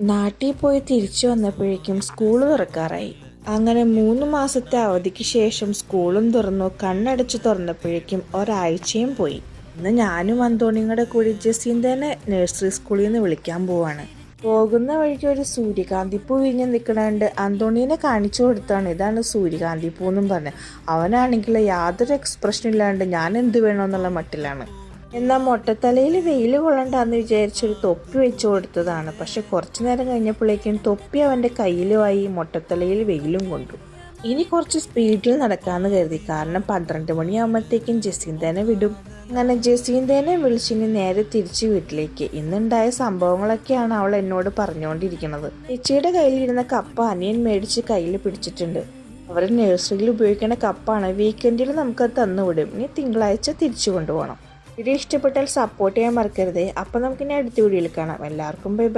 നാട്ടിൽ പോയി തിരിച്ചു വന്നപ്പോഴേക്കും സ്കൂൾ തുറക്കാറായി. അങ്ങനെ മൂന്ന് മാസത്തെ അവധിക്ക് ശേഷം സ്കൂളും തുറന്നു കണ്ണടച്ച് തുറന്നപ്പോഴേക്കും ഒരാഴ്ചയും പോയി. ഇന്ന് ഞാനും അന്തോണിയുടെ കൂടെ ജസീന്തനെ നഴ്സറി സ്കൂളിൽ നിന്ന് വിളിക്കാൻ പോവാണ്. പോകുന്ന വഴിക്ക് ഒരു സൂര്യകാന്തി പൂ വിരിഞ്ഞ് നിൽക്കണണ്ട്. അന്തോണീനെ കാണിച്ചു കൊടുത്താണ്. ഇതാണ് സൂര്യകാന്തി പൂ എന്നും പറഞ്ഞ് അവനാണെങ്കിൽ യാതൊരു എക്സ്പ്രഷനും ഇല്ലാണ്ട് ഞാൻ എന്ത് വേണമെന്നുള്ള മട്ടിലാണ്. എന്നാൽ മുട്ടത്തലയിൽ വെയിൽ കൊള്ളണ്ടെന്ന് വിചാരിച്ചൊരു തൊപ്പി വെച്ച് കൊടുത്തതാണ്. പക്ഷെ കുറച്ചു നേരം കഴിഞ്ഞപ്പോഴേക്കും തൊപ്പി അവന്റെ കയ്യിലുമായി മുട്ടത്തലയിൽ വെയിലും കൊണ്ടു. ഇനി കുറച്ച് സ്പീഡിൽ നടക്കാമെന്ന് കരുതി. കാരണം പന്ത്രണ്ട് മണിയാകുമ്പോഴത്തേക്കും ജസീന്തേനെ വിടും. അങ്ങനെ ജസീന്തേനെ വിളിച്ചിനി നേരെ തിരിച്ച് വീട്ടിലേക്ക്. ഇന്നുണ്ടായ സംഭവങ്ങളൊക്കെയാണ് അവൾ എന്നോട് പറഞ്ഞുകൊണ്ടിരിക്കുന്നത് ചേച്ചിയുടെ കയ്യിലിരുന്ന കപ്പ അനിയൻ മേടിച്ച് കയ്യിൽ പിടിച്ചിട്ടുണ്ട്. അവർ നഴ്സറിയിൽ ഉപയോഗിക്കുന്ന കപ്പാണ്. വീക്കെൻഡിൽ നമുക്കത് തന്നുവിടും. ഇനി തിങ്കളാഴ്ച തിരിച്ചു കൊണ്ടുപോകണം. വീഡിയോ ഇഷ്ടപ്പെട്ടാൽ സപ്പോർട്ട് ചെയ്യാൻ മറക്കരുത്. അപ്പം നമുക്കിനി അടുത്ത വീഡിയോയിൽ കാണാം. എല്ലാവർക്കും ബൈ ബൈ